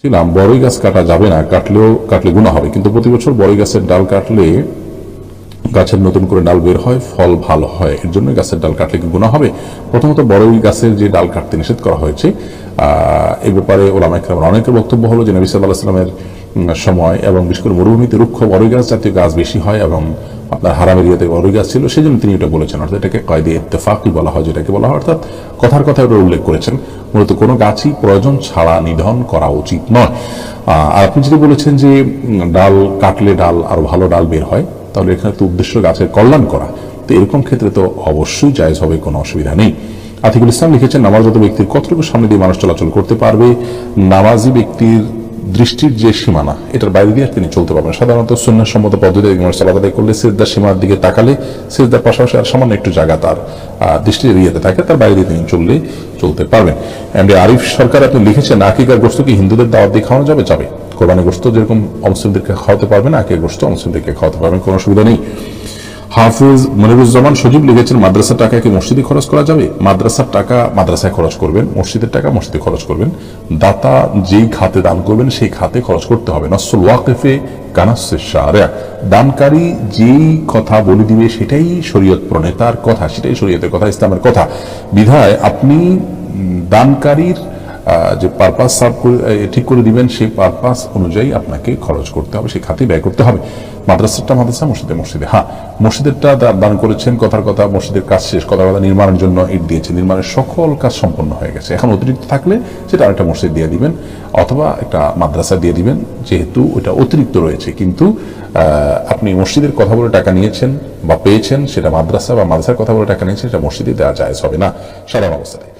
ছিলাম, বড়ই গাছ কাটা যাবে না, কাটলেও কাটলে গুণা হবে। কিন্তু প্রতি বছর বড়ই গাছের ডাল কাটলে গাছের নতুন করে ডাল বের হয়, ফল ভালো হয়। এর জন্য গাছের ডাল কাটলে কি গুণা হবে? প্রথমত বড়ই গাছের যে ডাল কাটতে নিষেধ করা হয়েছে এই ব্যাপারে ওলামা ইকরামের অনেকের বক্তব্য হলো যে নবী সাল্লাহ সময় এবং বিশেষ করে মরুভূমিতে রুক্ষ বড়ই গাছ জাতীয় গাছ বেশি হয় এবং আপনার হারাম এরিয়াতে বড়ই গাছ ছিল সেই জন্য তিনি এটা বলেছেন। অর্থাৎ এটাকে কয়দে ইত্তেফাকি বলা হয়, যেটাকে বলা হয়। অর্থাৎ কথার কথা ওটা উল্লেখ করেছেন, মূলত কোনো গাছই প্রয়োজন ছাড়া নিধন করা উচিত নয়। আর আপনি যদি বলেছেন যে ডাল কাটলে ডাল আরও ভালো ডাল বের হয়, তাহলে এখানে তো উদ্দেশ্য গাছের কল্যাণ করা। তো এরকম ক্ষেত্রে তো অবশ্যই জায়জ হবে, কোনো অসুবিধা নেই। আতিকুল ইসলাম লিখেছেন নামাজরত ব্যক্তির কতটুকু সামনে দিয়ে মানুষ চলাচল করতে পারবে? নামাজি ব্যক্তির দৃষ্টির যে সীমানা, এটার বাইরে দিয়ে তিনি চলতে পারবেন সাধারণত সন্ন্যাস সম্মত পদ্ধতি মানুষ সালাদ করলে সিজদার সীমার দিকে তাকালে সিজদার পাশাপাশি আর সামান্য একটু জায়গা তার দৃষ্টি এরিয়াতে থাকে, তার বাইরে তিনি চললে চলতে পারবেন। এমডি আরিফ সরকার আপনি লিখেছেন আকিকার গোস্ত কি হিন্দুদের দাওয়াত দিয়ে খাওয়ানো যাবে? যাবে। কোরবানি গোস্ত যেরকম অমুসলিমদেরকে খাওয়াতে পারবেন আকিকার গোস্ত অমুসলিমদেরকে খাওয়াতে পারবেন কোনো অসুবিধা নেই। হাফিজ মনিরুজ্জামান সজীব লিখেছেন, মাদ্রাসার টাকা কি মসজিদে খরচ করা যাবে? মাদ্রাসার টাকা মাদ্রাসায় খরচ করবেন, মসজিদের টাকা মসজিদে খরচ করবেন। দাতা যেই খাতে দান করবেন, সেই খাতে খরচ করতে হবে। নসল ওয়াকিফে কানাসে শারিয়া। দানকারী যেই কথা বলে দিবে, সেটাই শরীয়ত প্রণেতার কথা, সেটাই শরীয়তের কথা, ইসলামের কথা। বিধায় আপনি দানকারীর যে পারপাস সার্ভ করে ঠিক করে দিবেন, সেই পারপাস অনুযায়ী আপনাকে খরচ করতে হবে, সেই খাতে ব্যয় করতে হবে। মাদ্রাসাটা মাদ্রাসা, মসজিদে মসজিদে। হ্যাঁ মসজিদেরটা দান করেছেন, কথার কথা, মসজিদের কাজ শেষ, কথা কথা নির্মাণের জন্য ইট দিয়েছে। নির্মাণের সকল কাজ সম্পন্ন হয়ে গেছে। এখন অতিরিক্ত থাকলে সেটা আরেকটা মসজিদ দিয়ে দিবেন, অথবা একটা মাদ্রাসা দিয়ে দিবেন, যেহেতু ওটা অতিরিক্ত রয়েছে। কিন্তু আপনি মসজিদের কথা বলে টাকা নিয়েছেন বা পেয়েছেন, সেটা মাদ্রাসা বা মাদ্রাসার কথা বলে টাকা নিয়েছেন, সেটা মসজিদে দেওয়া যায় হবে না। সাধারণ অবস্থায়